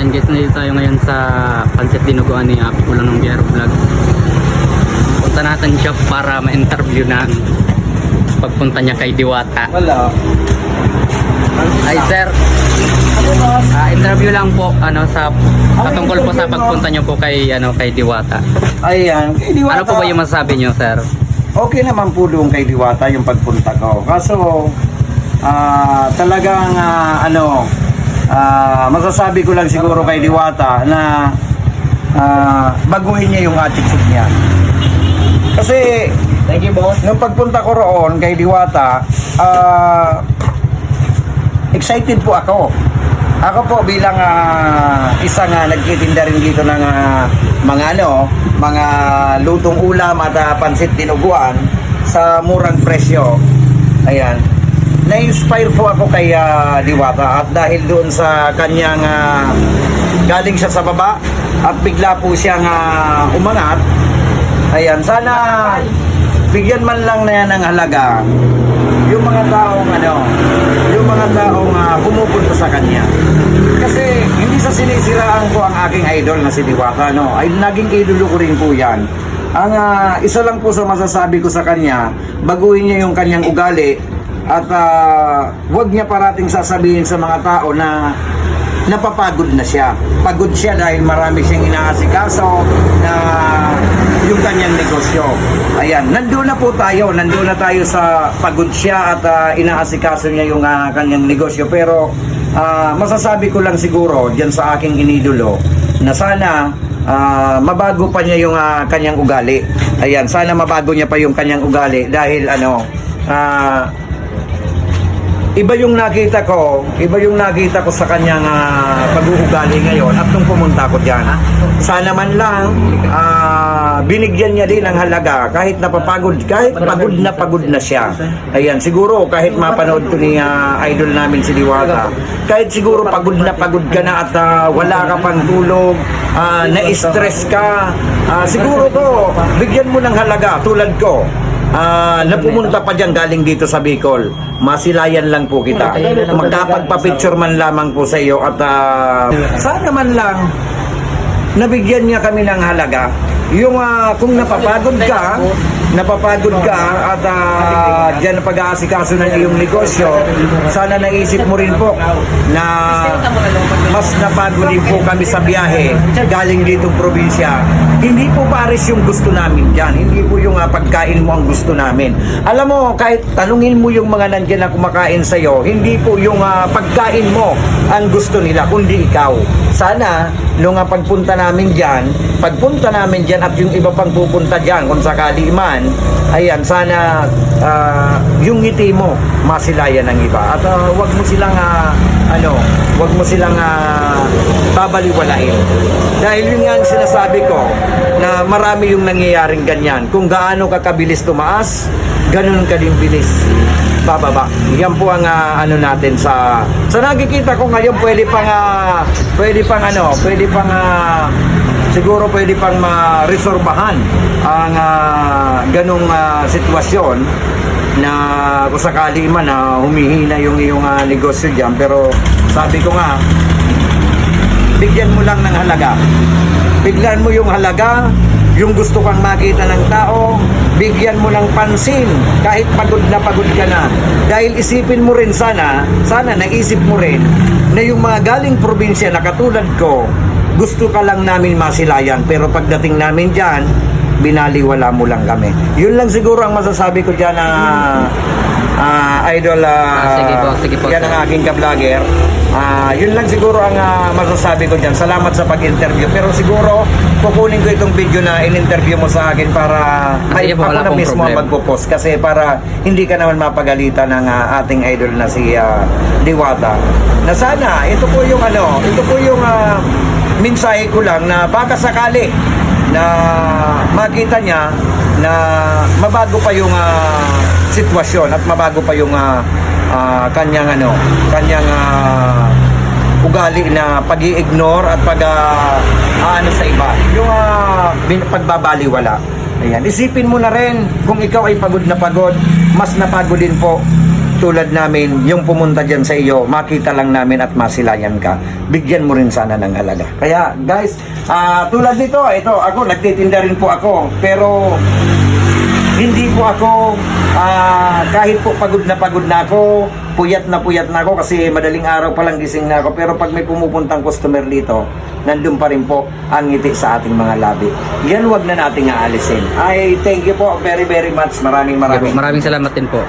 Ayan guys, nandito tayo ngayon sa Pancit Dinuguan ni Api Kulang ng Biyero Vlog. Punta natin siya para ma-interview na pagpunta niya kay Diwata. Wala. Ay sir, ah, interview lang po ano sa patungkol po sa pagpunta niyo po kay ano kay Diwata. Ayan, kay Ano Diwata. po ba yung masasabi niyo sir? Okay naman po doon kay Diwata yung pagpunta ko. Kaso, ah talagang ah, ano, ah, masasabi ko lang siguro kay Diwata na ah, baguhin niya yung attitude niya. Kasi, Thank you, boss. nung pagpunta ko roon kay Diwata, ah, excited po ako. Ako po bilang ah, isang uh, nagtitinda rin dito ng ah, mga ano, mga lutong ulam at ah, pansit dinuguan sa murang presyo. Ayan. Na-inspire po ako kay ah, Diwata at dahil doon sa kanyang ah, galing siya sa baba at bigla po siyang ah, umangat. Ayan, sana bigyan man lang na yan ng halaga yung mga taong ano, yung mga taong uh, pumupunta sa kanya. Kasi hindi sa sinisiraan ko ang aking idol na si Diwata, no. Ay naging idolo ko rin po 'yan. Ang ah, isa lang po sa masasabi ko sa kanya, baguhin niya yung kanyang ugali at ah, huwag niya parating sasabihin sa mga tao na napapagod na siya. Pagod siya dahil marami siyang inaasikaso na yung kanyang negosyo. Ayan, nandun na po tayo, nandun na tayo sa pagod siya at ah, inaasikaso niya yung ah, kanyang negosyo. Pero ah, masasabi ko lang siguro diyan sa aking inidolo na sana ah, mabago pa niya yung ah, kanyang ugali. Ayan, sana mabago niya pa yung kanyang ugali dahil ano, ah, iba yung nakita ko, iba yung nakita ko sa kanyang uh, pag-uugali ngayon at nung pumunta ko diyan. Sana man lang ah, binigyan niya din ng halaga kahit napapagod, kahit pagod na pagod na siya. Ayan, siguro kahit mapanood ko ni ah, idol namin si Diwata, kahit siguro pagod na pagod ka na at ah, wala ka pang tulog, ah, na-stress ka, ah, siguro to, bigyan mo ng halaga tulad ko. Ah, na pumunta pa dyan galing dito sa Bicol. Masilayan lang po kita. Magkapagpa-picture man lamang po sa iyo at ah, sana man lang nabigyan niya kami ng halaga. Yung ah, kung napapagod ka, napapagod ka at uh, dyan na pag-aasikaso ng iyong negosyo, sana naisip mo rin po na mas napagod din po kami sa biyahe galing ditong probinsya. Hindi po pares yung gusto namin dyan. Hindi po yung ah, pagkain mo ang gusto namin. Alam mo, kahit tanungin mo yung mga nandyan na kumakain sa'yo, hindi po yung ah, pagkain mo ang gusto nila, kundi ikaw. Sana, nung pagpunta namin dyan, pagpunta namin dyan at yung iba pang pupunta dyan, kung sakali man, ayan, sana ah, yung ngiti mo, masilayan ng iba. At ah, wag mo silang, ah, ano, wag mo silang ah, babaliwalain. Dahil yun nga ang sinasabi ko, na marami yung nangyayaring ganyan. Kung gaano ka kabilis tumaas, ganun ka din bilis bababa. Yan po ang ah, ano natin sa sa nakikita ko ngayon pwede pang ah, pwede pang ano, pwede pang ah, siguro pwede pang ma-resorbahan ang ah, ganung ah, sitwasyon na kung sakali man na humihina yung iyong ah, negosyo diyan pero sabi ko nga bigyan mo lang ng halaga. Bigyan mo yung halaga, yung gusto kang makita ng tao, bigyan mo ng pansin kahit pagod na pagod ka na. Dahil isipin mo rin sana, sana naisip mo rin na yung mga galing probinsya na katulad ko, gusto ka lang namin masilayan pero pagdating namin dyan, binaliwala mo lang kami. Yun lang siguro ang masasabi ko dyan na ah, idol ah, Ah, sige po, sige po, yan ang aking ka-vlogger. Ah, yun lang siguro ang ah, masasabi ko diyan. Salamat sa pag-interview. Pero siguro kukunin ko itong video na in-interview mo sa akin para ay, po, ako na mismo ang magpo-post kasi para hindi ka naman mapagalitan ng ah, ating idol na si ah, Diwata. Na sana ito po yung ano, ito po yung ah, mensahe ko lang na baka sakali na makita niya na mabago pa yung ah, sitwasyon at mabago pa yung ah, ah, kanyang ano, kanyang ah, ugali na pag ignore at pag ah, ano sa iba. Yung bin- pagbabaliwala. Ayan, isipin mo na rin kung ikaw ay pagod na pagod, mas napagod din po tulad namin, yung pumunta dyan sa iyo, makita lang namin at masilayan ka, bigyan mo rin sana ng halaga. Kaya guys, ah, tulad nito, ito, ako, nagtitinda rin po ako, pero hindi po ako, ah, kahit po pagod na pagod na ako, puyat na puyat na ako kasi madaling araw pa lang gising na ako. Pero pag may pumupuntang customer dito, nandun pa rin po ang ngiti sa ating mga labi. Yan wag na nating aalisin. Ay, thank you po very very much. Maraming maraming. maraming salamat din po.